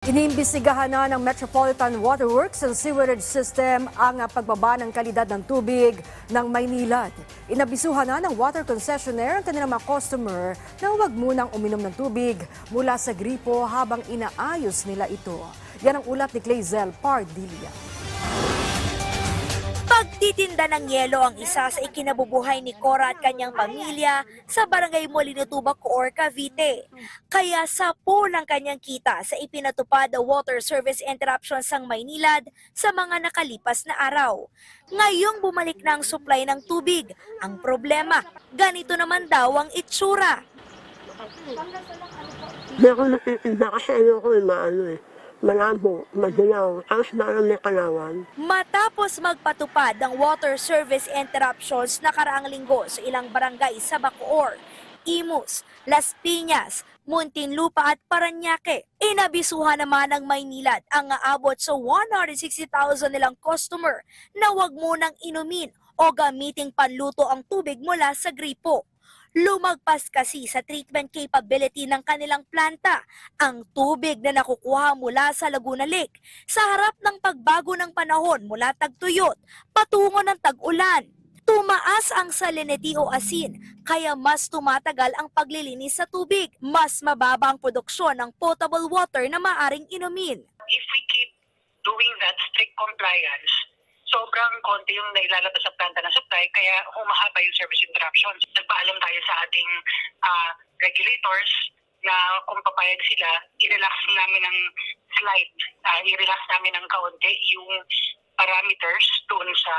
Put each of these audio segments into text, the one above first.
Iniimbestigahan na ng Metropolitan Water Works and Sewerage System ang pagbaba ng kalidad ng tubig ng Maynilad. Inabisuhan na ng water concessionaire ang kanilang mga customer na huwag munang uminom ng tubig mula sa gripo habang inaayos nila ito. Yan ang ulat ni Clazel Pardilla. Pagtitinda ng yelo ang isa sa ikinabubuhay ni Cora at kanyang pamilya sa barangay Molinotuba, Coor, Cavite. Kaya sa ng kanyang kita sa ipinatupad na water service interruption sang Maynilad sa mga nakalipas na araw. Ngayong bumalik na ang supply ng tubig. Ang problema, ganito naman daw ang itsura. Hindi ako natitinda kasi ano ko eh, maano eh. Malabo, madilaw, tapos marami kalawan. Matapos magpatupad ng water service interruptions nakaraang linggo sa ilang barangay sa Bacoor, Imus, Las Piñas, Muntinlupa at Paranaque, inabisuhan naman ng Maynilad ang aabot sa 160,000 nilang customer na wag munang inumin o gamiting panluto ang tubig mula sa gripo. Lumagpas kasi sa treatment capability ng kanilang planta ang tubig na nakukuha mula sa Laguna Lake sa harap ng pagbago ng panahon mula tagtuyot patungo ng tag-ulan. Tumaas ang salinity o asin, kaya mas tumatagal ang paglilinis sa tubig. Mas mababa ang produksyon ng potable water na maaring inumin. if we keep doing that strict compliance, sobrang konti yung nailalabas sa planta ng supply, kaya humahaba yung service interruptions. Nagpaalam tayo sa ating ah, regulators na kung papayag sila, i-relax namin ng slight, ah, i-relax namin ng kaunti yung parameters doon sa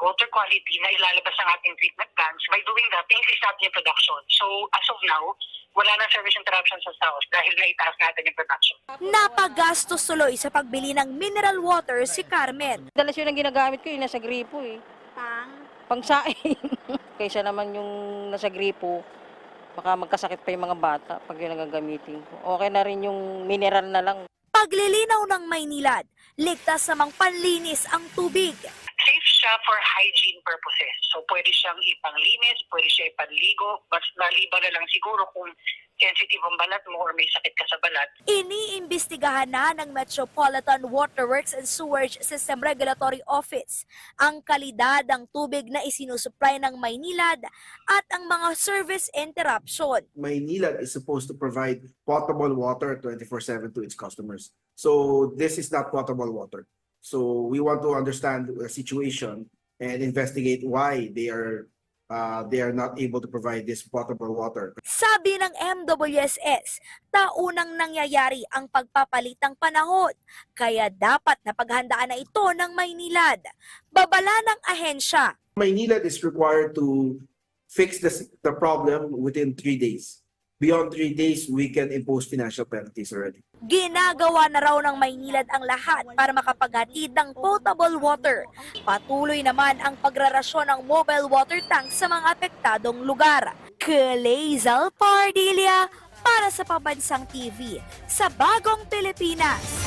water quality na ilalabas ng ating treatment plants. By doing that, increase natin yung production. So, as of now, wala na service interruption sa South dahil naitaas natin yung production. Napagastos tuloy sa pagbili ng mineral water si Carmen. Dalas yun ang ginagamit ko, yung nasa gripo eh. Pang? Pangsaing. Kaysa naman yung nasa gripo, baka magkasakit pa yung mga bata pag yun ang gagamitin ko. Okay na rin yung mineral na lang. Paglilinaw ng Maynilad, ligtas namang panlinis ang tubig. Siya for hygiene purposes. So, pwede siyang ipanglinis, pwede siya ipanligo, but maliban na lang siguro kung sensitive ang balat mo or may sakit ka sa balat. Iniimbestigahan na ng Metropolitan Waterworks and Sewerage System Regulatory Office ang kalidad ng tubig na isinusupply ng Maynilad at ang mga service interruption. Maynilad is supposed to provide potable water 24/7 to its customers. So this is not potable water. So we want to understand the situation and investigate why they are uh, they are not able to provide this potable water. Sabi ng MWSS, taunang nangyayari ang pagpapalit ng panahon, kaya dapat na paghandaan na ito ng Maynilad. Babala ng ahensya, Maynilad is required to fix this, the problem within three days. Beyond three days, we can impose financial penalties already. Ginagawa na raw ng Maynilad ang lahat para makapaghatid ng potable water. Patuloy naman ang pagrarasyon ng mobile water tank sa mga apektadong lugar. Kalezal Pardilia para sa Pabansang TV sa Bagong Pilipinas.